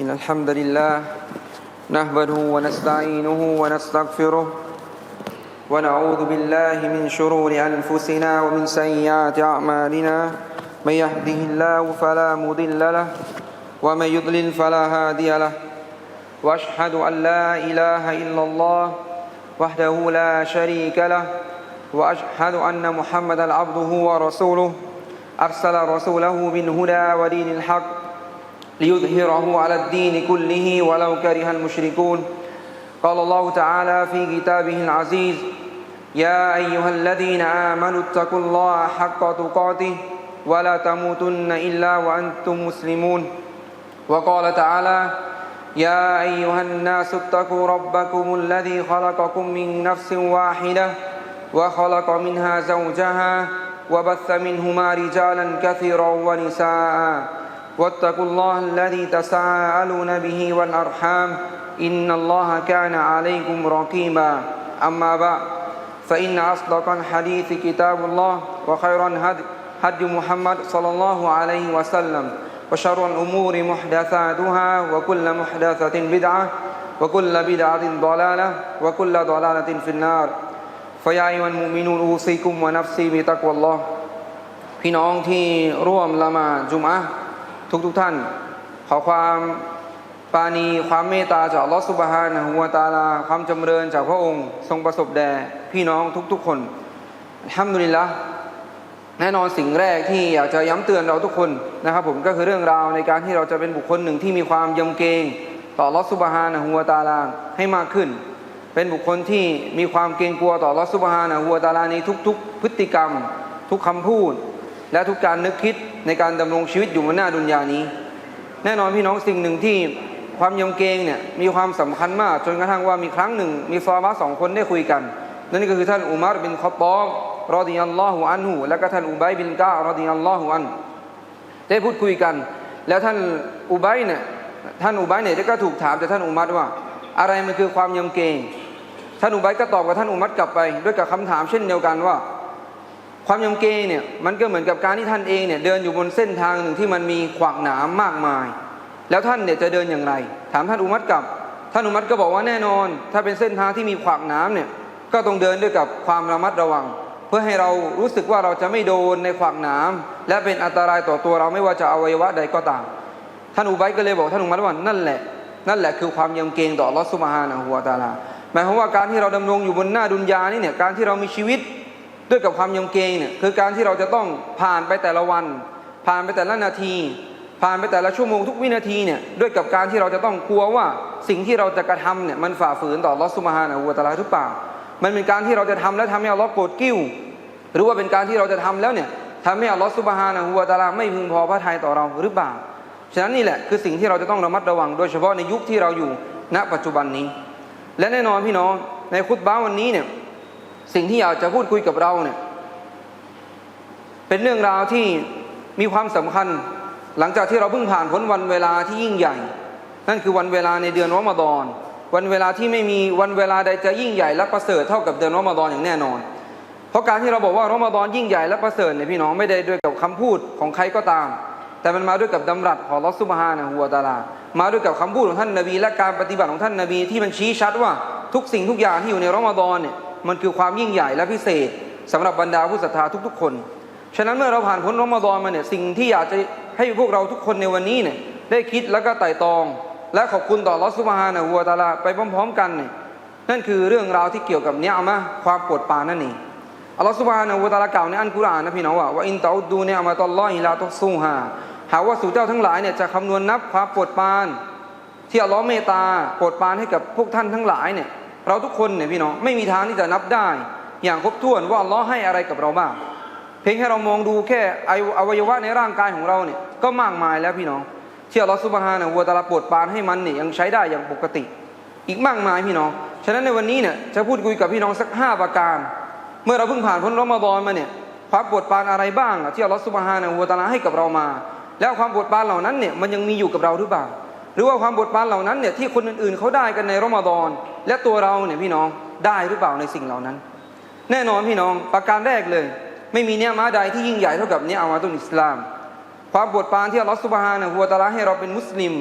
إن الحمد لله نحمده ونستعينه ونستغفره ونعوذ بالله من شرور أنفسنا ومن سيئات أعمالنا. من يهده الله فلا مضل له ومن يضلل فلا هادي له. وأشهد أن لا إله إلا الله وحده لا شريك له. وأشهد أن محمدا عبده ورسوله. أرسل رسوله بالهدى ودين الحق ليظهره على الدين كله ولو كره المشركون. قال الله تعالى في كتابه العزيز يا أيها الذين آمنوا اتقوا الله حق تقاته ولا تموتن إلا وأنتم مسلمون. وقال تعالى يا أيها الناس اتقوا ربكم الذي خلقكم من نفس واحدة وخلق منها زوجها وبث منهما رجالا كثيرا ونساء. واتقوا الله الذي تساءلون به والارحام ان الله كان عليكم رقيبا اما بعد فان اصدق الحديث كتاب الله وخير الهدي هدي محمد صلى الله عليه وسلم وشر الأمور محدثاتها وكل محدثة بدعة وكل بدعة ضلالة وكل ضلالة في النار فيا أيها المؤمنون أوصيكم ونفسي بتقوى الله พี่น้องที่ร่วมละหมาดจุมอะห์ ทุกทุกๆท่าน ขอความปาณีความเมตตาจากลอสุบฮานะฮูวตาลา ความจำเริญจากพระองค์ ทรงประสบแด่พี่น้องทุกๆคนอัลฮัมดุลิลละแน่นอนสิ่งแรกที่อยากจะย้ำเตือนเราทุกคนนะครับ ผมก็คือเรื่องราวในการที่เราจะเป็นบุคคลหนึ่งที่มีความยำเกรงต่อลอสุบฮานะฮัวตาลาให้มากขึ้น เป็นบุคคลที่มีความเกรงกลัวต่อลอสุบฮานะฮัวตาลาในทุก ๆ พฤติกรรม ทุกคำพูด และทุกการนึกคิดในการดำรงชีวิตอยู่บนหน้าดุนยานี้ แน่นอนพี่น้องสิ่งหนึ่งที่ความยำเกรงเนี่ยมีความสำคัญมาก จนกระทั่งว่ามีครั้งหนึ่ง มีซอฮาบะห์สองคนได้คุยกัน นั่นก็คือท่านอุมารบินคอตอบรอดิยัลลอฮุอันหูและก็ท่านอุบัยบินการอดิยัลลอฮุอันได้พูดคุยกัน แล้วท่านอุบัยเนี่ยท่านอุบัยเนี่ยก็ถูกถามจากท่านอุมัรว่า อะไรมันคือความยำเกรงท่านอุบัยก็ตอบกับท่านอุมัรกลับไป ด้วยกับคำถามเช่นเดียวกันว่า ความยำเกรงเนี่ยมันก็เหมือนกับการที่ท่านเองเนี่ยเดินอยู่บนเส้นทางหนึ่งที่มันมีขวากหนามมากมาย แล้วท่านเนี่ยจะเดินอย่างไร ถามท่านอุมัรกลับ ท่านอุมัรก็บอกว่าแน่นอน ถ้าเป็นเส้นทางที่มีขวากหนามเนี่ยก็ต้องเดินด้วยกับความระมัดระวัง เพื่อให้เรารู้สึกว่าเราจะไม่โดนในขวากหนามและเป็นอันตรายต่อตัวเราไม่ว่าจะอวัยวะใดก็ตาม ท่านอุบัยก็เลยบอกท่านอุมัรว่านั่นแหละ นั่นแหละคือความยำเกรงต่ออัลอสุบฮานะฮูวตาลาหมายความว่าการที่เราดำรงอยู่บนหน้าดุนยานี่เนี่ยการที่เรามีชีวิต ด้วยกับความยำเกรงเนี่ยคือการที่เราจะต้องผ่านไปแต่ละวัน ผ่านไปแต่ละนาที ผ่านไปแต่ละชั่วโมงทุกวินาทีเนี่ยด้วยกับการที่เราจะต้องกลัวว่าสิ่งที่เราจะกระทำเนี่ยมันฝ่าฝืนต่อลอสุมาฮานะฮูวตะอาลาหรือเปล่ามันเป็นการที่เราจะทำแล้วทำให้อัลลอฮ์โกรธกิ้ว หรือว่าเป็นการที่เราจะทำแล้วเนี่ยทำให้อัลลอฮ์สุบฮานะฮูวตะอาลาไม่พึงพอพระทัยต่อเราหรือเปล่าฉะนั้นนี่แหละคือสิ่งที่เราจะต้องระมัดระวัง โดยเฉพาะในยุคที่เราอยู่ณปัจจุบันนี้ และแน่นอนพี่น้องในคุตบ้าวันนี้เนี่ย สิ่งที่อยากจะพูดคุยกับเราเนี่ยเป็นเรื่องราวที่มีความสำคัญ หลังจากที่เราเพิ่งผ่านพ้นวันเวลาที่ยิ่งใหญ่ นั่นคือวันเวลาในเดือนรอมฎอน วันเวลาที่ไม่มีวันเวลาใดจะยิ่งใหญ่และประเสริฐเท่ากับเดือนรอมฎอนอย่างแน่นอน เพราะการที่เราบอกว่ารอมฎอนยิ่งใหญ่และประเสริฐเนี่ยพี่น้องไม่ได้ด้วยกับคำพูดของใครก็ตาม แต่มันมาด้วยกับดำรัสของลอสุบฮานะฮูวตาลา มาด้วยกับคำพูดของท่านนบี และการปฏิบัติของท่านนบีที่มันชี้ชัดว่าทุกสิ่งทุกอย่างที่อยู่ในรอมฎอนเนี่ย มันคือความยิ่งใหญ่และพิเศษสำหรับบรรดาผู้ศรัทธาทุกๆ คน ฉะนั้นเมื่อเราผ่านพ้นรอมฎอนมาเนี่ยสิ่งที่อยากจะให้พวกเราทุกคนในวันนี้เนี่ยได้คิดแล้วก็ไต่ตอง และขอบคุณต่อลอสุบฮานะฮูวตาลาไปพร้อม ๆ กันเนี่ยนั่นคือเรื่องราวที่เกี่ยวกับเนี้ยมะความปรดปานนั่นเองอัลลอฮฺสุบฮานะฮูวะตาลากล่าวในอัลกุรอานนะพี่น้องว่าว่าอินตะอุดดูเนี่ยมะตัลลอฮิลาตุกซูฮาหาว่าสู่เจ้าทั้งหลายเนี่ยจะคำนวณนับความโปรดปาน ที่อัลลอฮ์เมตตาโปรดปานให้กับพวกท่านทั้งหลายเนี่ย เราทุกคนเนี่ยพี่น้องไม่มีทางที่จะนับได้ อย่างครบถ้วนว่าอัลลอฮ์ให้อะไรกับเราบ้างเพียงแค่เรามองดูแค่อวัยวะในร่างกายของเราเนี่ยก็มากมายแล้วพี่น้องเที่อัลลอฮ์ซุบฮานะฮูวะตะอาลาโปรดปานให้มันเนี่ยยังใช้ได้อย่างปกติ อีกมากมายพี่น้อง ฉะนั้นในวันนี้เนี่ยจะพูดคุยกับพี่น้องสักห้าประการ เมื่อเราเพิ่งผ่านพ้นรอมฎอนมาเนี่ยความปรดปานอะไรบ้างที่อัลลอฮ์ซุบฮานะฮูวะตะอาลาให้กับเรามา แล้วความปรดปานเหล่านั้นเนี่ยมันยังมีอยู่กับเราหรือเปล่า หรือว่าความโปรปานเหล่านั้นเนี่ยที่คนอื่นๆเขาได้กันในรอมฎอนและตัวเราเนี่ยพี่น้องได้หรือเปล่าในสิ่งเหล่านั้น แน่นอนพี่น้องประการแรกเลย ไม่มีเนี่ยมาใดที่ยิ่งใหญ่เท่ากับเนี่ยอามาตุนอิสลาม ความโปรปานที่อัลลอฮฺสุบฮานะฮูวตะอาลาให้เราเป็นมุสลิม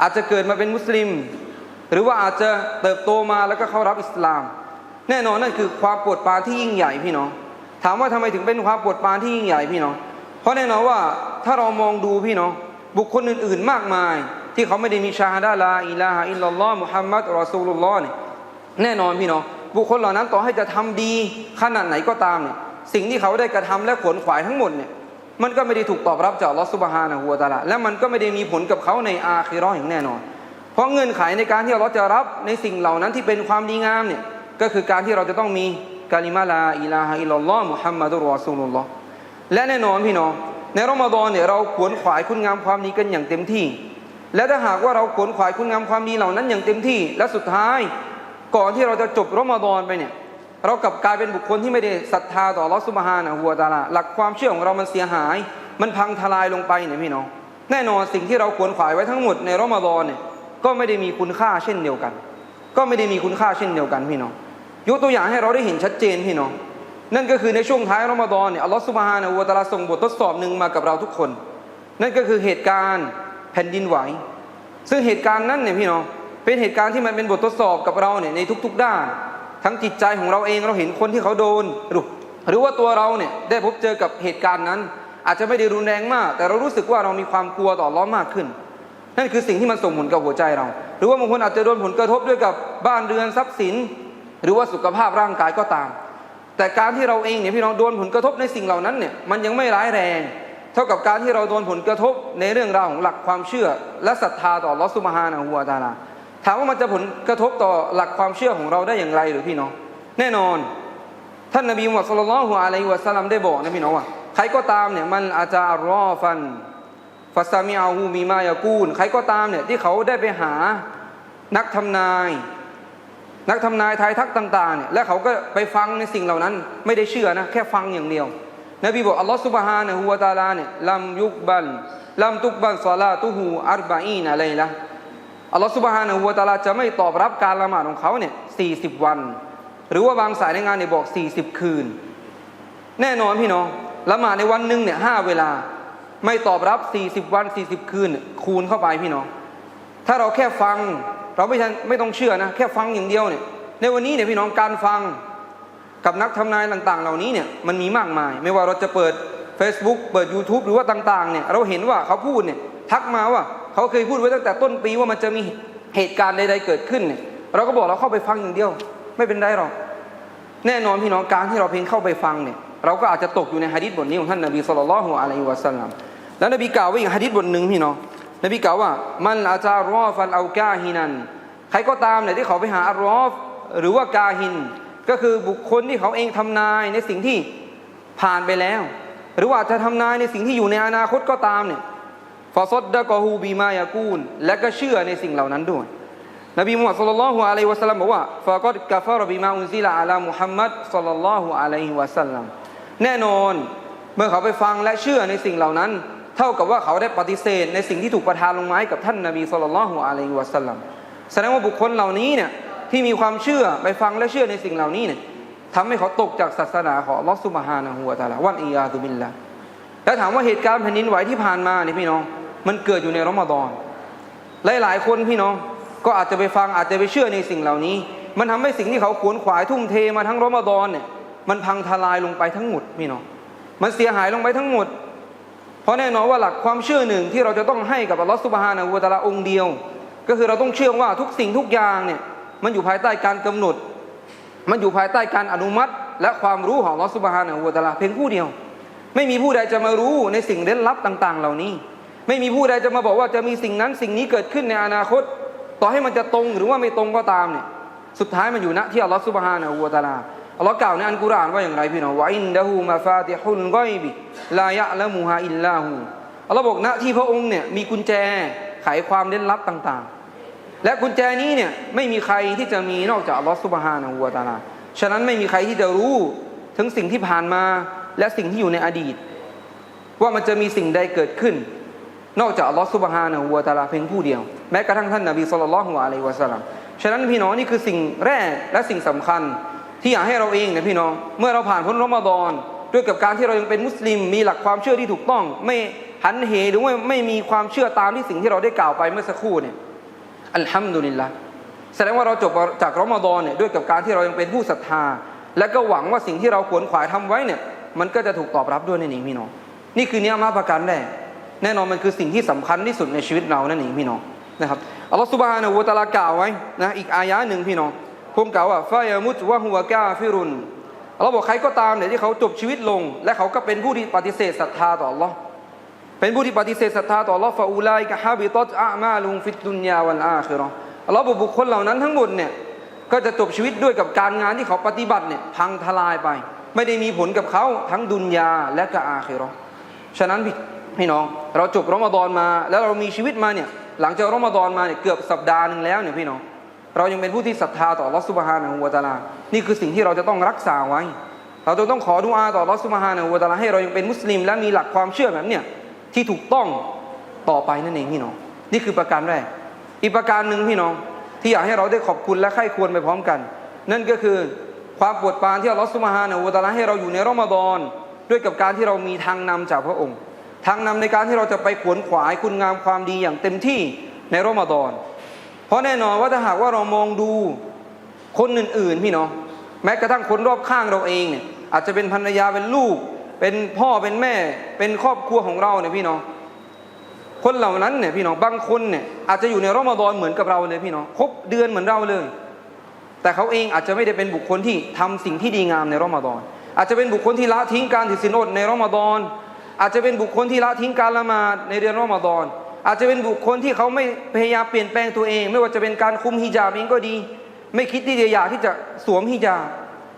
อาจจะเกิดมาเป็นมุสลิม หรือว่าอาจจะเติบโตมาแล้วก็เข้ารับอิสลาม แน่นอนนั่นคือความปรดปานที่ยิ่งใหญ่พี่น้อง ถามว่าทำไมถึงเป็นความปรดปานที่ยิ่งใหญ่พี่น้องเพราะแน่นอนว่าถ้าเรามองดูพี่น้อง บุคคลอื่น ๆ มากมาย ที่เขาไม่ได้มีชาฮาดาลาอิลาฮะอิลลัลลอฮ์มุฮัมมัดรอซูลุลลอฮ์เนี่ยแน่นอนพี่น้องบุคคลเหล่านั้นต่อให้จะทำดีขนาดไหนก็ตามเนี่ยสิ่งที่เขาได้กระทำและขวนขวายทั้งหมดเนี่ยมันก็ไม่ได้ถูกตอบรับจากลอฮ์ซุบฮานะฮูวตาลาและมันก็ไม่ได้มีผลกับเขาในอาคิราะห์อย่างแน่นอน เพราะเงื่อนไขในการที่เราจะรับในสิ่งเหล่านั้นที่เป็นความดีงามเนี่ยก็คือการที่เราจะต้องมีกาลิมาลาอิลาฮะอิลลัลลอฮ์มุฮัมมัดุรรอซูลุลลอฮ์และแน่นอนพี่น้อง ในรอมฎอนเนี่ยเราขวนขวายคุณงามความดีกันอย่างเต็มที่ และถ้าหากว่าเราขวนขวายคุณงามความดีเหล่านั้นอย่างเต็มที่ และสุดท้ายก่อนที่เราจะจบรอมฎอนไปเนี่ยเรากลับกลายเป็นบุคคลที่ไม่ได้ศรัทธาต่อลอสุบฮานะฮัวตาลาหลักความเชื่อของเรามันเสียหาย มันพังทลายลงไปเนี่ยพี่น้องแน่นอนสิ่งที่เราขวนขวายไว้ทั้งหมดในรอมฎอนเนี่ยก็ไม่ได้มีคุณค่าเช่นเดียวกัน ก็ไม่ได้มีคุณค่าเช่นเดียวกันพี่น้องยกตัวอย่างให้เราได้เห็นชัดเจนพี่น้อง นั่นก็คือในช่วงท้ายรอมฎอนเนี่ยอัลลอฮฺสุบฮานะฮูวะตะอาลาส่งบททดสอบหนึ่งมากับเราทุกคน นั่นก็คือเหตุการณ์แผ่นดินไหว ซึ่งเหตุการณ์นั้นเนี่ยพี่น้องเป็นเหตุการณ์ที่มันเป็นบททดสอบกับเราเนี่ยในทุก ๆ ด้าน ทั้งจิตใจของเราเองเราเห็นคนที่เขาโดนหรือหรือว่าตัวเราเนี่ยได้พบเจอกับเหตุการณ์นั้น อาจจะไม่ได้รุนแรงมาก แต่เรารู้สึกว่าเรามีความกลัวต่ออัลล้อฮ์มากขึ้น นั่นคือสิ่งที่มันส่งผลกับหัวใจเรา หรือว่าบางคนอาจจะโดนผลกระทบด้วยกับบ้านเรือนทรัพย์สิน หรือว่าสุขภาพร่างกายก็ตาม แต่การที่เราเองเนี่ยพี่น้องโดนผลกระทบในสิ่งเหล่านั้นเนี่ยมันยังไม่ร้ายแรง เท่ากับการที่เราโดนผลกระทบในเรื่องราวของหลักความเชื่อ และศรัทธาต่อลอสุบฮานะฮูวตาลาถามว่ามันจะผลกระทบต่อหลักความเชื่อของเราได้อย่างไรหรือพี่น้อง แน่นอน ท่านนบีมุฮัมมัดสุลลัลฮุอะลัยฮิวะสัลลัมได้บอกนะพี่น้องว่าใครก็ตามเนี่ยมันอาจจะรอฟันฟาซามิอาฮูมีมายากูล ใครก็ตามเนี่ยที่เขาได้ไปหานักทำนาย นักทำนายทายทักต่างๆเนี่ยและเขาก็ไปฟังในสิ่งเหล่านั้น ไม่ได้เชื่อนะแค่ฟังอย่างเดียว นบีบอกอัลลอฮฺสุบฮานะฮูวะตาลาเนี่ยลัมยุกบันลัมตุกบันซอลาตุฮูอัรบะอีนอะไรละอัลลอฮฺสุบฮานะฮูวะตาลาจะไม่ตอบรับการละหมาดของเขาเนี่ยสี่สิบวัน หรือว่าบางสายในงานเนี่ยบอกสี่สิบคืน แน่นอนพี่น้องละหมาดในวันหนึ่งเนี่ยห้าเวลา ไม่ตอบรับ40วัน40คืนคูณเข้าไปพี่น้องถ้าเราแค่ฟัง เราไม่ไม่ต้องเชื่อนะแค่ฟังอย่างเดียวเนี่ยในวันนี้เนี่ยพี่น้องการฟังกับนักทำนายต่างๆ เหล่านี้เนี่ยมันมีมากมาย ไม่ว่าเราจะเปิด Facebook เปิด YouTube หรือว่าต่างๆเนี่ยเราเห็นว่าเขาพูดเนี่ยทักมาว่าเขาเคยพูดไว้ตั้งแต่ต้นปีว่ามันจะมีเหตุการณ์ใดๆเกิดขึ้นเนี่ยเราก็บอกเราเข้าไปฟังอย่างเดียว ไม่เป็นไรหรอกแน่นอนพี่น้องการที่เราเพียงเข้าไปฟังเนี่ยเราก็อาจจะตกอยู่ในฮะดิษบทนี้ของท่านนบีสุลต่านละฮ์อะลัยฮิวะสัลลัมแล้วนบีกล่าวไว้อีกฮะดิษบทหนึ่งพี่น้อง นบีกล่าวว่ามันอาจารอฟันเอากาฮินัน ใครก็ตามเนี่ยที่เขาไปหาอารอฟหรือว่ากาฮิน ก็คือบุคคลที่เขาเองทำนายในสิ่งที่ผ่านไปแล้ว หรือว่าจะทำนายในสิ่งที่อยู่ในอนาคตก็ตามเนี่ยฟาซดดะกอฮูบีมายากูล และก็เชื่อในสิ่งเหล่านั้นด้วย นบีมุฮัมมัดสุลลัลลอฮุอะลัยฮิวะสัลลัมบอกว่าฟะกอดกะฟารบิมาอุนซิลาอะลามุฮัมมัดสุลลัลลอฮุอะลัยฮิวะสัลลัมแน่นอน เมื่อเขาไปฟังและเชื่อในสิ่งเหล่านั้น เท่ากับว่าเขาได้ปฏิเสธในสิ่งที่ถูกประทานลงมาให้กับท่านนบีสุลลัลลอฮุอะลัยฮิวะสัลลัมแสดงว่าบุคคลเหล่านี้เนี่ยที่มีความเชื่อไปฟังและเชื่อในสิ่งเหล่านี้เนี่ยทำให้เขาตกจากศาสนาของลอฮฺซุบฮานะฮูวะตาลาวันอียาตุบิลละแล้วถามว่าเหตุการณ์แผ่นดินไหวที่ผ่านมาเนี่ยพี่น้อง มันเกิดอยู่ในรอมฎอนหลายๆคนพี่น้องก็อาจจะไปฟังอาจจะไปเชื่อในสิ่งเหล่านี้ มันทำให้สิ่งที่เขาขวนขวายทุ่มเทมาทั้งรอมฎอนเนี่ยมันพังทลายลงไปทั้งหมดพี่น้องมันเสียหายลงไปทั้งหมด ราะแน่นอนว่าหลักความเชื่อหนึ่งที่เราจะต้องให้กับอัลลอฮฺสุบฮานะฮูวะตะลาองค์เดียว ก็คือเราต้องเชื่อว่าทุกสิ่งทุกอย่างเนี่ยมันอยู่ภายใต้การกำหนด มันอยู่ภายใต้การอนุมัติ และความรู้ของอัลลอฮฺสุบฮานะฮูวะตะลาเพียงผู้เดียว ไม่มีผู้ใดจะมารู้ในสิ่งเร้นลับต่าง ๆ เหล่านี้ ไม่มีผู้ใดจะมาบอกว่าจะมีสิ่งนั้นสิ่งนี้เกิดขึ้นในอนาคต ต่อให้มันจะตรงหรือว่าไม่ตรงก็ตามเนี่ยสุดท้ายมันอยู่ณที่อัลลอฮฺสุบฮานะฮูวะตะลา อัลลอฮ์กล่าวในอันกุรอานว่าอย่างไรพี่น้องว่าอินดะฮูมาฟาติฮุลกอยบิลายะละมูฮาอิลลาฮูอัลลอฮ์บอกณที่พระองค์เนี่ยมีกุญแจไขความเล่นลับต่างๆ และกุญแจนี้เนี่ยไม่มีใครที่จะมีนอกจากอัลลอฮ์สุบฮานะฮูวะตาลาฉะนั้นไม่มีใครที่จะรู้ถึงสิ่งที่ผ่านมาและสิ่งที่อยู่ในอดีต ว่ามันจะมีสิ่งใดเกิดขึ้น นอกจากอัลลอฮ์สุบฮานะฮูวะตาลาเพียงผู้เดียว แม้กระทั่งท่านนบีสุลต่านละฮ์อะลัยวะสัลลัมฉะนั้นพี่น้องนี่คือสิ่งแรกและสิ่งสำคัญ ที่อยากให้เราเองเนี่ยพี่น้อง เมื่อเราผ่านพ้นรอมฎอนด้วยกับการที่เรายังเป็นมุสลิม มีหลักความเชื่อที่ถูกต้อง ไม่หันเหหรือว่าไม่มีความเชื่อตามที่สิ่งที่เราได้กล่าวไปเมื่อสักครู่เนี่ยอัลฮัมดุลิลละแสดงว่าเราจบจากรอมฎอนเนี่ยด้วยกับการที่เรายังเป็นผู้ศรัทธา และก็หวังว่าสิ่งที่เราขวนขวายทำไว้เนี่ยมันก็จะถูกตอบรับด้วยนั่นเองพี่น้อง นี่คือเนื้อมาประการแรกแน่นอนมันคือสิ่งที่สำคัญที่สุดในชีวิตเรานั่นเองพี่น้องนะครับอัลลอฮฺสุบฮานะฮูวะตะอาลากล่าวไว้นะอีกอายะหนึ่งพี่น้อง พวกกล่าวว่าฟายามุตวะฮุวะกาฟิรุนเราบอกใครก็ตามเนี่ยที่เขาจบชีวิตลง และเขาก็เป็นผู้ที่ปฏิเสธศรัทธาต่อ Allah เป็นผู้ที่ปฏิเสธศรัทธาต่อ Allah ฟาอูไลกะฮาบิตตอามาลุงฟิดุนยาวันอาคิเราะห์อัลลอฮ์บอกบุคคลเหล่านั้นทั้งหมดเนี่ยก็จะจบชีวิตด้วยกับการงานที่เขาปฏิบัติเนี่ยพังทลายไป ไม่ได้มีผลกับเขาทั้งดุนยาและก็อาคิเราฉะนั้นพี่พี่น้องเราจบรอมฎอนมา แล้วเรามีชีวิตมาเนี่ยหลังจากรอมฎอนมาเนี่ยเกือบสัปดาห์หนึ่งแล้วเนี่ยพี่น้อง เรายังเป็นผู้ที่ศรัทธาต่ออัลอสุบฮานะฮูวตาลา นี่คือสิ่งที่เราจะต้องรักษาไว้ เราจะต้องขอดุอาต่ออัลอสุบฮานะฮูวตาลาให้เรายังเป็นมุสลิม และมีหลักความเชื่อแบบเนี้ยที่ถูกต้องต่อไปนั่นเองพี่น้อง นี่คือประการแรก อีกประการหนึ่งพี่น้อง ที่อยากให้เราได้ขอบคุณและใคร่ควรไปพร้อมกัน นั่นก็คือความปวดปานที่อัลลอฮ์ซุบฮานะฮูวตาลาให้เราอยู่ในรอมฎอนด้วยกับการที่เรามีทางนำจากพระองค์ ทางนำในการที่เราจะไปขวนขวายคุณงามความดีอย่างเต็มที่ในรอมฎอน เพราะแน่นอนว่าถ้าหากว่าเรามองดูคนอื่น ๆ พี่น้องแม้กระทั่งคนรอบข้างเราเองเนี่ยอาจจะเป็นภรรยาเป็นลูก เป็นพ่อเป็นแม่ เป็นครอบครัวของเราเนี่ยพี่น้องคนเหล่านั้นเนี่ยพี่น้องบางคนเนี่ยอาจจะอยู่ในรอมฎอนเหมือนกับเราเลยพี่น้องครบเดือนเหมือนเราเลย แต่เขาเองอาจจะไม่ได้เป็นบุคคลที่ทำสิ่งที่ดีงามในรอมฎอนอาจจะเป็นบุคคลที่ละทิ้งการถือศีลอดในรอมฎอนอาจจะเป็นบุคคลที่ละทิ้งการละหมาดในเดือนรอมฎอน อาจจะเป็นบุคคลที่เขาไม่พยายามเปลี่ยนแปลงตัวเอง ไม่ว่าจะเป็นการคุมฮิญาบเองก็ดี ไม่คิดที่จะอยากที่จะสวมฮิญาบ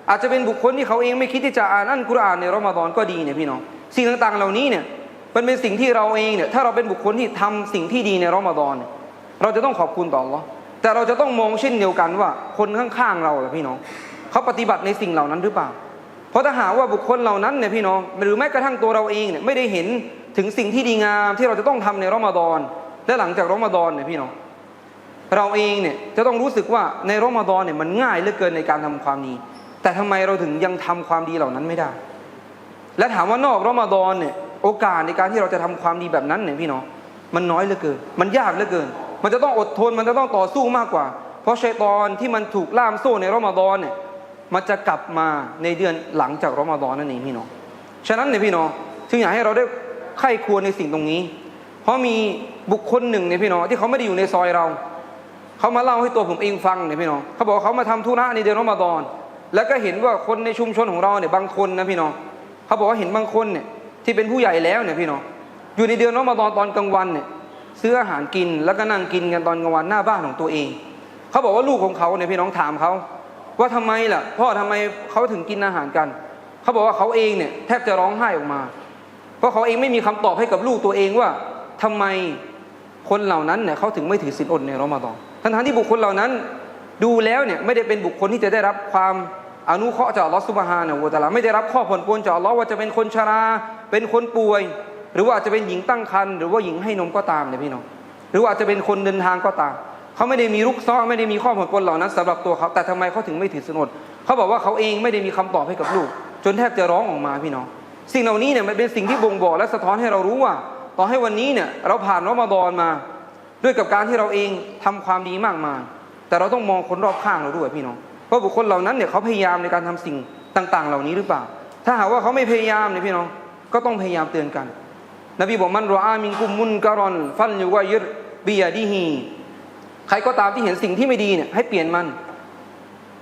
อาจจะเป็นบุคคลที่เขาเองไม่คิดที่จะอ่านอัลกุรอานในรอมฎอนก็ดีเนี่ยพี่น้องสิ่งต่างๆเหล่านี้เนี่ยมันเป็นสิ่งที่เราเองเนี่ยถ้าเราเป็นบุคคลที่ทำสิ่งที่ดีในรอมฎอนเราจะต้องขอบคุณต่อ Allah แต่เราจะต้องมองเช่นเดียวกันว่าคนข้างๆเราแหละพี่น้องเขาปฏิบัติในสิ่งเหล่านั้นหรือเปล่า เพราะถ้าหากว่าบุคคลเหล่านั้นเนี่ยพี่น้องหรือแม้กระทั่งตัวเราเองเนี่ยไม่ได้เห็น ถึงสิ่งที่ดีงามที่เราจะต้องทำในรอมฎอนและหลังจากรอมฎอนเนี่ยพี่น้องเราเองเนี่ยจะต้องรู้สึกว่าในรอมฎอนเนี่ยมันง่ายเหลือเกินในการทำความดี แต่ทำไมเราถึงยังทำความดีเหล่านั้นไม่ได้ และถามว่านอกรอมฎอนเนี่ยโอกาสในการที่เราจะทำความดีแบบนั้นเนี่ยพี่น้องมันน้อยเหลือเกิน มันยากเหลือเกิน มันจะต้องอดทนมันจะต้องต่อสู้มากกว่า เพราะชัยตอนที่มันถูกล่ามโซ่ในรอมฎอนเนี่ยมันจะกลับมาในเดือนหลังจากรอมฎอนนั่นเองพี่น้องฉะนั้นเนี่ยพี่น้องจึงอยากให้เราได้ ไข้ควรในสิ่งตรงนี้ เพราะมีบุคคลหนึ่งเนี่ยพี่น้องที่เขาไม่ได้อยู่ในซอยเรา เขามาเล่าให้ตัวผมเองฟังเนี่ยพี่น้องเขาบอกว่าเขามาทำธุระในเดือนรอมฎอน แล้วก็เห็นว่าคนในชุมชนของเราเนี่ยบางคนนะพี่น้องเขาบอกว่าเห็นบางคนเนี่ยที่เป็นผู้ใหญ่แล้วเนี่ยพี่น้องอยู่ในเดือนรอมฎอนตอนกลางวันเนี่ยซื้ออาหารกินแล้วก็นั่งกินกันตอนกลางวันหน้าบ้านของตัวเอง เขาบอกว่าลูกของเขาเนี่ยพี่น้องถามเขาว่าทำไมล่ะพ่อทำไมเขาถึงกินอาหารกัน เขาบอกว่าเขาเองเนี่ยแทบจะร้องไห้ออกมา เพราะเขาเองไม่มีคำตอบให้กับลูกตัวเองว่าทำไมคนเหล่านั้นเนี่ยเขาถึงไม่ถือศีลอดในรอมฎอนทั้งๆที่บุคคลเหล่านั้นดูแล้วเนี่ยไม่ได้เป็นบุคคลที่จะได้รับความอนุเคราะห์จากอัลลอฮฺซุบฮานะฮูวะตะอาลาไม่ได้รับข้อผลปรนจากอัลลอฮ์ว่าจะเป็นคนชรา เป็นคนป่วย หรือว่าจะเป็นหญิงตั้งครรภ์หรือว่าหญิงให้นมก็ตามเนี่ยพี่น้องหรือว่าจะเป็นคนเดินทางก็ตาม เขาไม่ได้มีลุกซ้อไม่ได้มีข้อผลปรนเหล่านั้นสำหรับตัวเขาแต่ทำไมเขาถึงไม่ถือศีลอดเขาบอกว่าเขาเองไม่ได้มีคำตอบให้กับลูก จนแทบจะร้องออกมาพี่น้อง สิ่งเหล่านี้เนี่ยมันเป็นสิ่งที่บ่งบอกและสะท้อนให้เรารู้ว่า ต่อให้วันนี้เนี่ยเราผ่านรอมฎอนมา ด้วยกับการที่เราเองทำความดีมากมายแต่เราต้องมองคนรอบข้างเราด้วยพี่น้องว่าบุคคลเหล่านั้นเนี่ยเขาพยายามในการทำสิ่งต่าง ๆ เหล่านี้หรือเปล่า ถ้าหากว่าเขาไม่พยายามเนี่ยพี่น้องก็ต้องพยายามเตือนกัน นบีบอกมันรออามินกุมมุนการอนฟันอยู่ว่ายึดบียดีฮีใครก็ตามที่เห็นสิ่งที่ไม่ดีเนี่ยให้เปลี่ยนมัน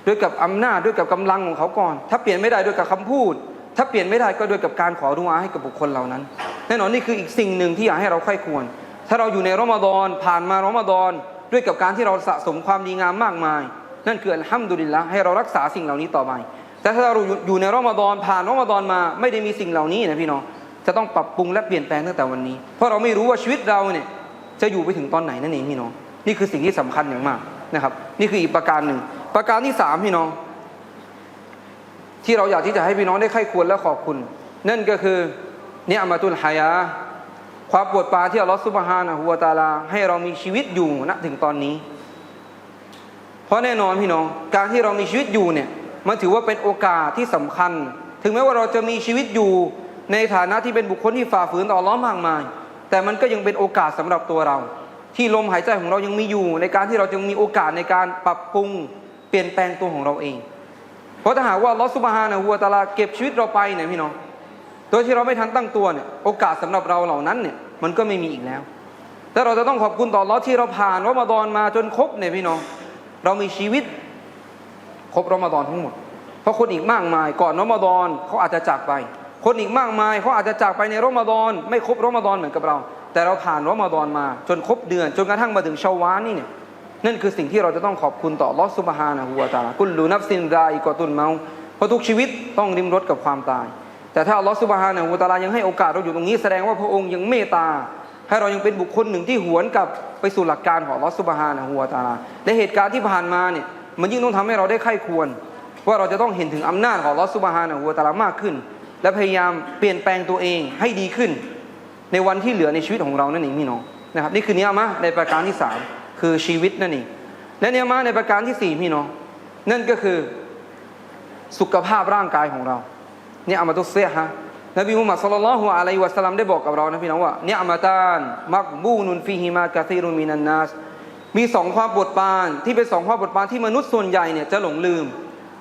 ด้วยกับอำนาจด้วยกับกำลังของเขาก่อน ถ้าเปลี่ยนไม่ได้ด้วยกับคำพูด ถ้าเปลี่ยนไม่ได้ก็ด้วยกับการขอดุอาให้กับบุคคลเหล่านั้น แน่นอนนี่คืออีกสิ่งหนึ่งที่อยากให้เราใคร่ควร ถ้าเราอยู่ในรอมฎอนผ่านมารอมฎอนด้วยกับการที่เราสะสมความดีงามมากมาย นั่นคืออัลฮัมดุลิลละให้เรารักษาสิ่งเหล่านี้ต่อไป แต่ถ้าเราอยู่ในรอมฎอนผ่านรอมฎอนมาไม่ได้มีสิ่งเหล่านี้นะพี่น้องจะต้องปรับปรุงและเปลี่ยนแปลงตั้งแต่วันนี้ เพราะเราไม่รู้ว่าชีวิตเราเนี่ยจะอยู่ไปถึงตอนไหนนั่นเองพี่น้อง นี่คือสิ่งที่สำคัญอย่างมากนะครับ นี่คืออีกประการหนึ่ง ประการที่สามพี่น้อง ที่เราอยากที่จะให้พี่น้องได้ไข้ควรและขอบคุณ นั่นก็คือเนี่ยอมาตุลฮายาความปวดปาที่อัลลอฮฺซุบฮานะฮูวะตาลา ให้เรามีชีวิตอยู่ณถึงตอนนี้ เพราะแน่นอนพี่น้อง การที่เรามีชีวิตอยู่เนี่ยมันถือว่าเป็นโอกาสที่สำคัญ ถึงแม้ว่าเราจะมีชีวิตอยู่ในฐานะที่เป็นบุคคลที่ฝ่าฝืนต่อลลอมากมาย แต่มันก็ยังเป็นโอกาสสำหรับตัวเรา ที่ลมหายใจของเรายังมีอยู่ ในการที่เราจะมีโอกาสในการปรับปรุง เปลี่ยนแปลงตัวของเราเอง เพราะถ้าหากว่าลอสุบฮานะฮัวตะอาลาเก็บชีวิตเราไปเนี่ยพี่น้องโดยที่เราไม่ทันตั้งตัวเนี่ยโอกาสสำหรับเราเหล่านั้นเนี่ยมันก็ไม่มีอีกแล้ว แต่เราจะต้องขอบคุณต่อลอที่เราผ่านรอมฎอนมาจนครบเนี่ยพี่น้อง เรามีชีวิตครบรอมฎอนทั้งหมด เพราะคนอีกมากมายก่อนรอมฎอนเขาอาจจะจากไป คนอีกมากมายเขาอาจจะจากไปในรอมฎอนไม่ครบรอมฎอนเหมือนกับเรา แต่เราผ่านรอมฎอนมาจนครบเดือน จนกระทั่งมาถึงชาวานนี่เนี่ย นั่นคือสิ่งที่เราจะต้องขอบคุณต่อลอสุบฮานะฮูวาตาลากุลลูนับซินดาอิกอตุนเมาเพราะทุกชีวิตต้องริมรถกับความตาย แต่ถ้าลอสุบฮานะฮูวาตาลายังให้โอกาสเราอยู่ตรงนี้แสดงว่าพระองค์ยังเมตตา ให้เรายังเป็นบุคคลหนึ่งที่หวนกลับไปสู่หลักการของลอสุบฮานะฮูวาตาลาและเหตุการณ์ที่ผ่านมาเนี่ยมันยิ่งต้องทำให้เราได้ไข้ควร ว่าเราจะต้องเห็นถึงอำนาจของลอสุบฮานะฮูวาตาลามากขึ้น และพยายามเปลี่ยนแปลงตัวเองให้ดีขึ้น ในวันที่เหลือในชีวิตของเรานั่นเองพี่น้องนะครับนี่คือเนียมะในประการที่สา คือชีวิตนั่นเองและเนียมะในประการที่สี่พี่น้องนั่นก็คือสุขภาพร่างกายของเราเนี่ยอามาตุเซฮะนบีมุฮัมมัดสุลลัลลอฮุอะลัยวะสัลลัมได้บอกกับเรานะพี่น้องว่าเนี่ยอามาตานมักบูนุนฟีฮิมากะซีรุนมินันนัสมีสองความปวดปานที่เป็นสองความปวดปานที่มนุษย์ส่วนใหญ่เนี่ยจะหลงลืม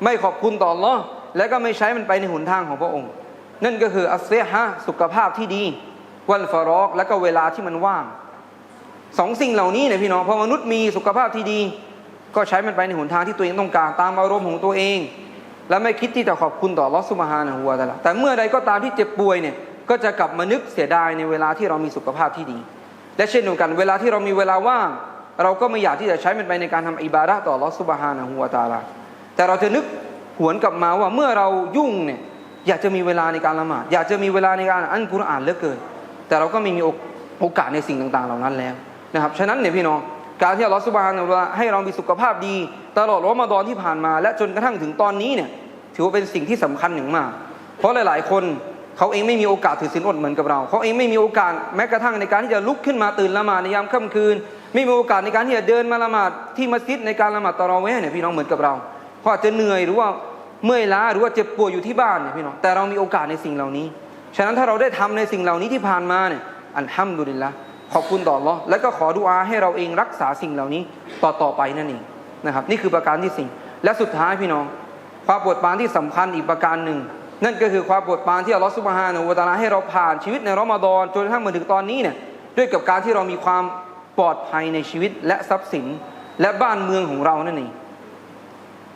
ไม่ขอบคุณต่อ Allah และก็ไม่ใช้มันไปในหนทางของพระองค์ นั่นก็คืออัสเซฮะสุขภาพที่ดี วันฟารอกและก็เวลาที่มันว่าง สองสิ่งเหล่านี้เนี่ยพี่น้องพอมนุษย์มีสุขภาพที่ดี ก็ใช้มันไปในหนทางที่ตัวเองต้องการตามอารมณ์ของตัวเอง และไม่คิดที่จะขอบคุณต่อลอสุมาฮานะฮัวตะละแต่เมื่อใดก็ตามที่เจ็บป่วยเนี่ยก็จะกลับมานึกเสียดายในเวลาที่เรามีสุขภาพที่ดี และเช่นเดียวกันเวลาที่เรามีเวลาว่าง เราก็ไม่อยากที่จะใช้มันไปในการทำอิบาระต่อลอสุบฮานะฮัวตาลาแต่เราจะนึกหวนกลับมาว่าเมื่อเรายุ่งเนี่ยอยากจะมีเวลาในการละหมาดอยากจะมีเวลาในการอ่านกุรอานเหลือเกิน แต่เราก็ไม่มีโอกาสในสิ่งต่างๆ เหล่านั้นแล้ว นะครับฉะนั้นเนี่ยพี่น้องการที่อัลลอฮฺสุบฮานะฮูวะให้เรามีสุขภาพดี ตลอดรอมฎอนที่ผ่านมา และจนกระทั่งถึงตอนนี้เนี่ยถือว่าเป็นสิ่งที่สำคัญอย่างมาก เพราะหลาย ๆ คนเขาเองไม่มีโอกาสถือศีลอดเหมือนกับเราเขาเองไม่มีโอกาสแม้กระทั่งในการที่จะลุกขึ้นมาตื่นละหมาดในยามค่ำคืน ไม่มีโอกาสในการที่จะเดินมาละหมาดที่มัสยิดในการละหมาดตะเราะเวห์เนี่ยพี่น้องเหมือนกับเราเพราะอาจจะเหนื่อยหรือว่าเมื่อยล้าหรือว่าเจ็บป่วยอยู่ที่บ้านเนี่ยพี่น้องแต่เรามีโอกาสในสิ่งเหล่านี้ ฉะนั้นถ้าเราได้ทำในสิ่งเหล่านี้ที่ผ่านมาเนี่ยอัลฮัมดุลิลละ ขอบคุณต่อ Allah แล้วก็ขอดุอาให้เราเองรักษาสิ่งเหล่านี้ต่อต่อไปนั่นเองนะครับ นี่คือประการที่สิ่ง และสุดท้ายพี่น้อง ความปวดปานที่สำคัญอีกประการหนึ่ง นั่นก็คือความปวดปานที่อัลลอฮฺสุบฮานะฮูวะตะอาลาให้เราผ่านชีวิตในรอมฎอนจนกระทั่งมาถึงตอนนี้เนี่ยด้วยกับการที่เรามีความปลอดภัยในชีวิตและทรัพย์สินและบ้านเมืองของเรานั่นเอง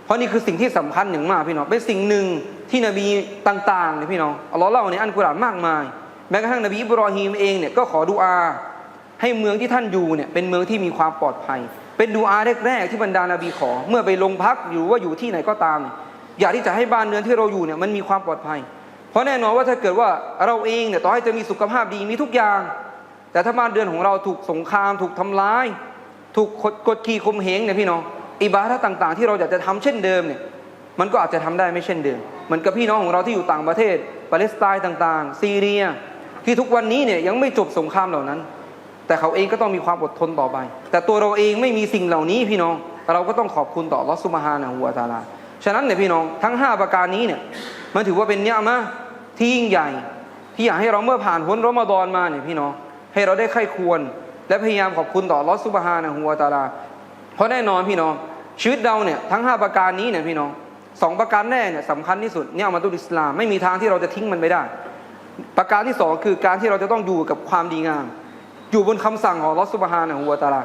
เพราะนี่คือสิ่งที่สำคัญอย่างมากพี่น้องเป็นสิ่งหนึ่งที่นบีต่างๆเนี่ยพี่น้องอัลลอฮ์เล่าในอันกุรอานมากมาย แม้กระทั่งนบีอิบรอฮีมเองเนี่ยก็ขอดุอา ให้เมืองที่ท่านอยู่เนี่ยเป็นเมืองที่มีความปลอดภัย เป็นดูอาแรกๆที่บรรดานาบีขอ เมื่อไปลงพักอยู่ว่าอยู่ที่ไหนก็ตาม อยากที่จะให้บ้านเรือนที่เราอยู่เนี่ยมันมีความปลอดภัย เพราะแน่นอนว่าถ้าเกิดว่าเราเองเนี่ยต่อให้จะมีสุขภาพดีมีทุกอย่าง แต่ถ้าบ้านเรือนของเราถูกสงคราม ถูกทำร้าย ถูกกดขี่ข่มเหงเนี่ยพี่น้องอิบาระต่างๆ ที่เราอยากจะทำเช่นเดิมเนี่ยมันก็อาจจะทำได้ไม่เช่นเดิมเหมือนกับพี่น้องของเราที่อยู่ต่างประเทศปาเลสไตน์ต่าง ๆ ซีเรีย ที่ทุกวันนี้เนี่ยยังไม่จบสงครามเหล่านั้น แต่เขาเองก็ต้องมีความอดทนต่อไป แต่ตัวเราเองไม่มีสิ่งเหล่านี้พี่น้อง เราก็ต้องขอบคุณต่อลอสุมาฮานะฮัวตาลา ฉะนั้นเนี่ยพี่น้องทั้ง 5 ประการนี้เนี่ยมันถือว่าเป็นเนี้ยมะที่ยิ่งใหญ่ ที่อยากให้เราเมื่อผ่านพ้นรอมฎอนมาเนี่ยพี่น้องให้เราได้ไข้ควร และพยายามขอบคุณต่อลอสุบฮานะฮัวตาลา เพราะแน่นอนพี่น้องชีวิตเราเนี่ยทั้ง 5 ประการนี้เนี่ยพี่น้องสองประการแรกเนี่ยสำคัญที่สุดเนี่ยมาตุลอิสลามไม่มีทางที่เราจะทิ้งมันไปได้ ประการที่สองคือการที่เราจะต้องอยู่กับความดีงาม อยู่บนคำสั่งของลอสุบฮานะฮูวะตาลา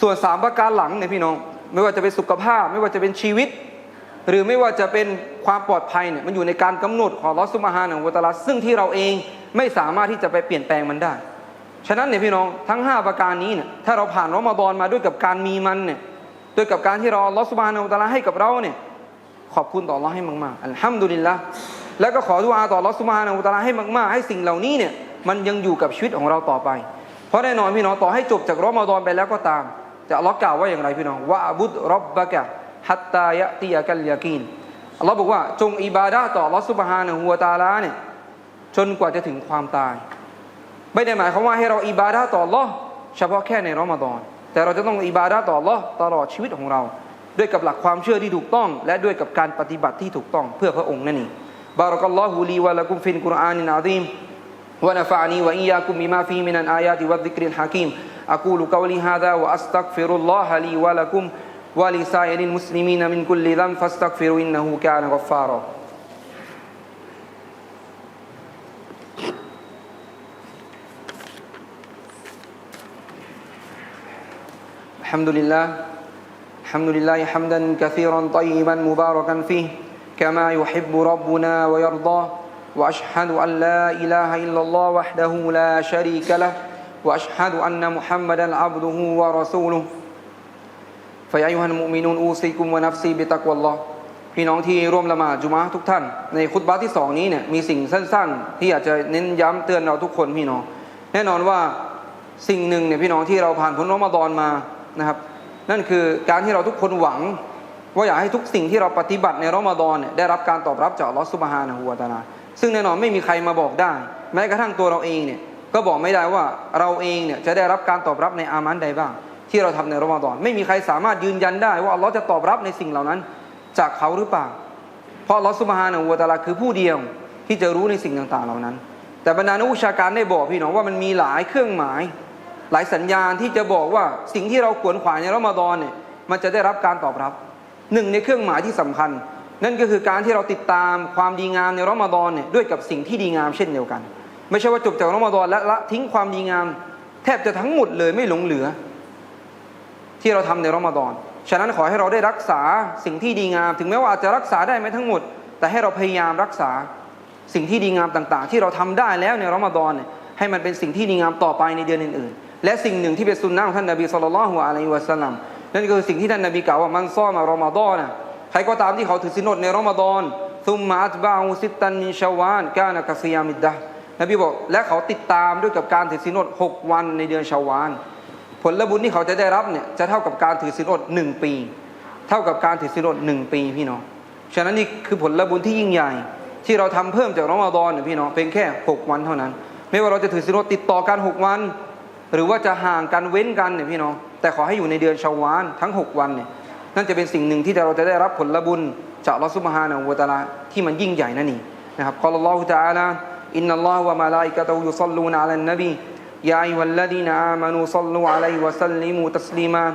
ส่วนสามประการหลังเนี่ยพี่น้อง ไม่ว่าจะเป็นสุขภาพ ไม่ว่าจะเป็นชีวิต หรือไม่ว่าจะเป็นความปลอดภัยเนี่ยมันอยู่ในการกำหนดของลอสุบฮานะฮูวะตาลาซึ่งที่เราเองไม่สามารถที่จะไปเปลี่ยนแปลงมันได้ฉะนั้นเนี่ยพี่น้องทั้ง 5 ประการนี้เนี่ยถ้าเราผ่านรอมฎอนมาด้วยกับการมีมันเนี่ยด้วยกับการที่เราลอสุบฮานะฮูวตาลาให้กับเราเนี่ยขอบคุณต่อเราให้มากๆอัลฮัมดุลิลละแล้วก็ขอดุอาต่อลอสุบฮานะฮูวตาลาให้มากๆ ให้สิ่งเหล่านี้เนี่ยมันยังอยู่กับชีวิตของเราต่อไป เพราะแน่นอนพี่น้องต่อให้จบจากรอมฎอนไปแล้วก็ตามแต่อัลลอฮ์กล่าวว่าอย่างไรพี่น้องว่าอบุดรับบะกะฮัตตายะตียะกัลยากีนอัลลอฮ์บอกว่าจงอิบาดะต่ออัลลอฮ์ซุบฮานะฮูวตาลาเนี่ยจนกว่าจะถึงความตาย ไม่ได้หมายความว่าให้เราอิบาดะต่ออัลอเฉพาะแค่ในรอมฎอน แต่เราจะต้องอิบาดะต่ออัลอตลอดชีวิตของเรา ด้วยกับหลักความเชื่อที่ถูกต้อง และด้วยกับการปฏิบัติที่ถูกต้องเพื่อพระองค์นั่นเองบารักัลลอฮุลีวะละกุมฟินกุรอานินอาซีม ونفعني وإياكم بما فيه من الآيات والذكر الحكيم. أقول قولي هذا وأستغفر الله لي ولكم ولسائر المسلمين من كل ذنب فاستغفروا إنه كان غفارا. الحمد لله. الحمد لله حمدا كثيرا طيبا مباركا فيه كما يحب ربنا ويرضاه. واشهد ان لا اله الا الله وحده لا شريك له واشهد ان محمدا عبده ورسوله فيا ايها المؤمنون اوصيكم ونفسي بتقوى الله พี่น้องที่ร่วมละหมาดจุมาทุกท่าน ในคุตบะห์ที่สองนี้เนี่ยมีสิ่งสั้นๆ ที่อยากจะเน้นย้ำเตือนเราทุกคนพี่น้อง แน่นอนว่าสิ่งหนึ่งเนี่ยพี่น้องที่เราผ่านพ้นรอมฎอนมานะครับ นั่นคือการที่เราทุกคนหวัง ว่าอยากให้ทุกสิ่งที่เราปฏิบัติในรอมฎอนเนี่ยได้รับการตอบรับจากอัลลอฮฺซุบฮานะฮูวะตะอาลา ซึ่งแน่นอนไม่มีใครมาบอกได้ แม้กระทั่งตัวเราเองเนี่ยก็บอกไม่ได้ว่าเราเองเนี่ยจะได้รับการตอบรับในอามันใดบ้าง ที่เราทำในรอมฎอน ไม่มีใครสามารถยืนยันได้ว่าอัลลอฮ์จะตอบรับในสิ่งเหล่านั้น จากเขาหรือเปล่า เพราะอัลลอฮ์ซุบฮานะวตะอาลาคือผู้เดียวที่จะรู้ในสิ่งต่างๆเหล่านั้น แต่บรรดานักวิชาการได้บอกพี่น้องว่ามันมีหลายเครื่องหมาย หลายสัญญาณที่จะบอกว่าสิ่งที่เราขวนขวายในรอมฎอนเนี่ยมันจะได้รับการตอบรับหนึ่งในเครื่องหมายที่สำคัญ นั่นก็คือการที่เราติดตามความดีงามในรอมฎอนเนี่ยด้วยกับสิ่งที่ดีงามเช่นเดียวกัน ไม่ใช่ว่าจบจากรอมฎอนและละทิ้งความดีงาม แทบจะทั้งหมดเลยไม่หลงเหลือ ที่เราทำในรอมฎอนฉะนั้นขอให้เราได้รักษาสิ่งที่ดีงาม ถึงแม้ว่าอาจจะรักษาได้ไม่ทั้งหมด แต่ให้เราพยายามรักษาสิ่งที่ดีงามต่าง ๆ ที่เราทำได้แล้วในรอมฎอนเนี่ยให้มันเป็นสิ่งที่ดีงามต่อไปในเดือนอื่นๆ และสิ่งหนึ่งที่เป็นสุนนะของท่านนบีสุลต่านละฮ์อะลัยฮิวะสัลลัมนั่นก็คือสิ่งที่ท่านนบีกล่าวว่ามันซ่อมารอมฎอนนะ ใครก็ตามที่เขาถือศีลอดในรอมฎอนซุมมาอัตบะอูซิตันมินชาวานกานะกัสยามิดดะนบีบอก และเขาติดตามด้วยกับการถือศีลอดหกวันในเดือนชาวาน ผลบุญที่เขาจะได้รับเนี่ยจะเท่ากับการถือศีลอดหนึ่งปี เท่ากับการถือศีลอดหนึ่งปีพี่น้องฉะนั้นนี่คือผลบุญที่ยิ่งใหญ่ ที่เราทำเพิ่มจากรอมฎอนเนี่ยพี่น้องเป็นแค่หกวันเท่านั้น ไม่ว่าเราจะถือศีลอดติดต่อกันหกวัน หรือว่าจะห่างกันเว้นกันเนี่ยพี่น้องแต่ขอให้อยู่ในเดือนชาวานทั้ง6วันเนี่ย นั่นจะเป็นสิ่งหนึ่งที่เราจะได้รับผลบุญจากลอสุบฮานะฮูวะตะอาลาที่มันยิ่งใหญ่นั่นเองนะครับกล่าวอัลลอฮฺ تعالى อินนัลลอฮฺวะมะลาอิกะตุยุศ็อลลูนอะลันนบียาอัยวัลลดีนอามานูศ็อลลูอะลัยฮิวะซัลลิมูตัสลีมา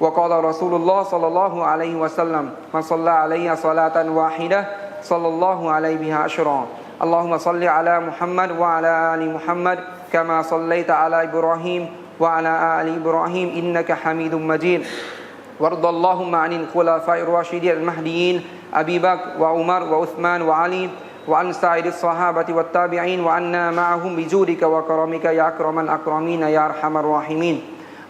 وقال رسول الله صلى الله عليه وسلم من صلى علي صلاة واحدة صلى الله عليه بها عشرا اللهم صل على محمد وعلى آل محمد كما صليت على إبراهيم وعلى آل إبراهيم إنك حميد مجيد وارض اللهم عن الخلفاء الراشدين المهديين أبي بكر وعمر وعثمان وعلي وعن سائر الصحابة والتابعين وعنا معهم بجودك وكرمك يا أكرم الأكرمين يا أرحم الراحمين.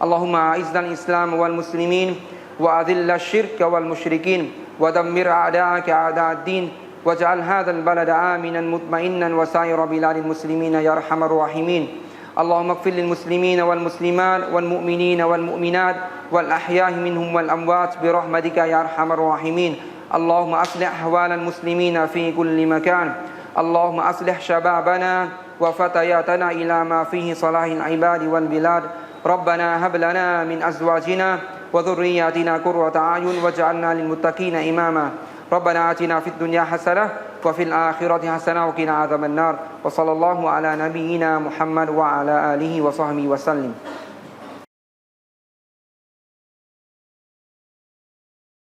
اللهم أعز الإسلام والمسلمين وأذل الشرك والمشركين ودمر أعداءك أعداء الدين واجعل هذا البلد آمنا مطمئنا وسائر بلاد المسلمين يا أرحم الراحمين. اللهم اغفر للمسلمين والمسلمات والمؤمنين والمؤمنات والأحياء منهم والأموات برحمتك يا أرحم الراحمين. اللهم أصلح أحوال المسلمين في كل مكان. اللهم أصلح شبابنا وفتياتنا إلى ما فيه صلاح العباد والبلاد. ربنا هب لنا من أزواجنا وذرياتنا قرة أعين واجعلنا للمتقين إماما. ربنا آتنا في الدنيا حسنة وفي الآخرة حسنة وقنا عذاب النار. وصلى الله على نبينا محمد وعلى آله وصحبه وسلم.